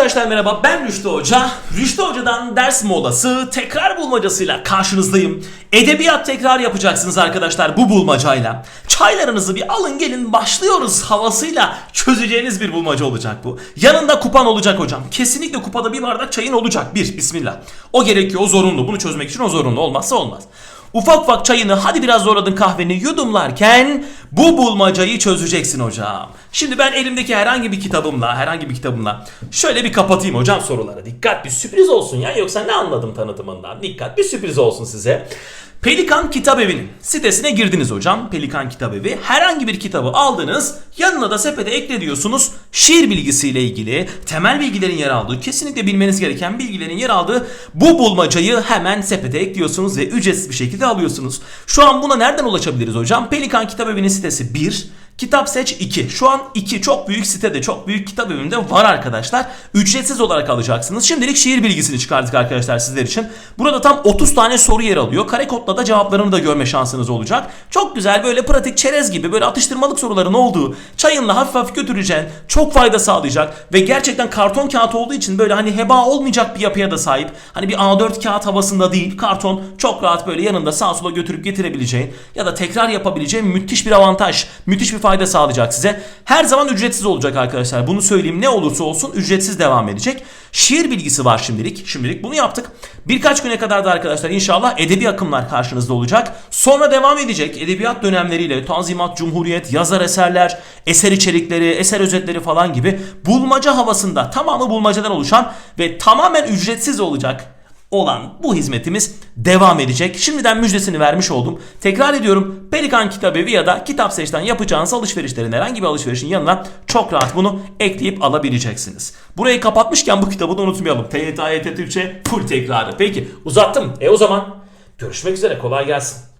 Arkadaşlar merhaba ben Rüştü Hoca. Rüştü Hoca'dan ders molası tekrar bulmacasıyla karşınızdayım. Edebiyat tekrar yapacaksınız arkadaşlar bu bulmacayla. Çaylarınızı bir alın gelin başlıyoruz havasıyla çözeceğiniz bir bulmaca olacak bu. Yanında kupan olacak hocam. Kesinlikle kupada bir bardak çayın olacak. Bir bismillah. O gerekiyor o zorunlu. Bunu çözmek için o zorunlu olmazsa olmaz. Ufak ufak çayını hadi biraz zorladın kahveni yudumlarken bu bulmacayı çözeceksin hocam. Şimdi ben elimdeki herhangi bir kitabımla herhangi bir kitabımla şöyle bir kapatayım hocam soruları. Dikkat bir sürpriz olsun ya yoksa ne anladım tanıtımından. Dikkat bir sürpriz olsun size. Pelikan Kitap Evi'nin sitesine girdiniz hocam. Pelikan Kitap Evi. Herhangi bir kitabı aldınız. Yanına da sepete eklediyorsunuz. Şiir bilgisiyle ilgili temel bilgilerin yer aldığı, kesinlikle bilmeniz gereken bilgilerin yer aldığı bu bulmacayı hemen sepete ekliyorsunuz ve ücretsiz bir şekilde alıyorsunuz. Şu an buna nereden ulaşabiliriz hocam? Pelikan Kitap Evi'nin sitesi 1. Kitap Seç 2. Şu an 2 çok büyük sitede, çok büyük kitap evinde var arkadaşlar. Ücretsiz olarak alacaksınız. Şimdilik şiir bilgisini çıkardık arkadaşlar sizler için. Burada tam 30 tane soru yer alıyor. Kare kodla da cevaplarını da görme şansınız olacak. Çok güzel böyle pratik çerez gibi böyle atıştırmalık soruların olduğu, çayınla hafif hafif götüreceğin, çok fayda sağlayacak ve gerçekten karton kağıt olduğu için böyle hani heba olmayacak bir yapıya da sahip. Hani bir A4 kağıt havasında değil, karton çok rahat böyle yanında sağa sola götürüp getirebileceğin ya da tekrar yapabileceğin müthiş bir avantaj, müthiş bir fayda sağlayacak size. Her zaman ücretsiz olacak arkadaşlar. Bunu söyleyeyim ne olursa olsun ücretsiz devam edecek. Şiir bilgisi var şimdilik. Şimdilik bunu yaptık. Birkaç güne kadar da arkadaşlar inşallah edebi akımlar karşınızda olacak. Sonra devam edecek edebiyat dönemleriyle Tanzimat, Cumhuriyet, yazar eserler, eser içerikleri, eser özetleri falan gibi bulmaca havasında tamamı bulmacadan oluşan ve tamamen ücretsiz olacak olan bu hizmetimiz devam edecek. Şimdiden müjdesini vermiş oldum. Tekrar ediyorum Pelikan Kitabevi ya da Kitap Seç'ten yapacağınız alışverişlerin herhangi bir alışverişin yanına çok rahat bunu ekleyip alabileceksiniz. Burayı kapatmışken bu kitabı da unutmayalım. TYT, AYT Türkçe full tekrarı. Peki uzattım. E o zaman görüşmek üzere kolay gelsin.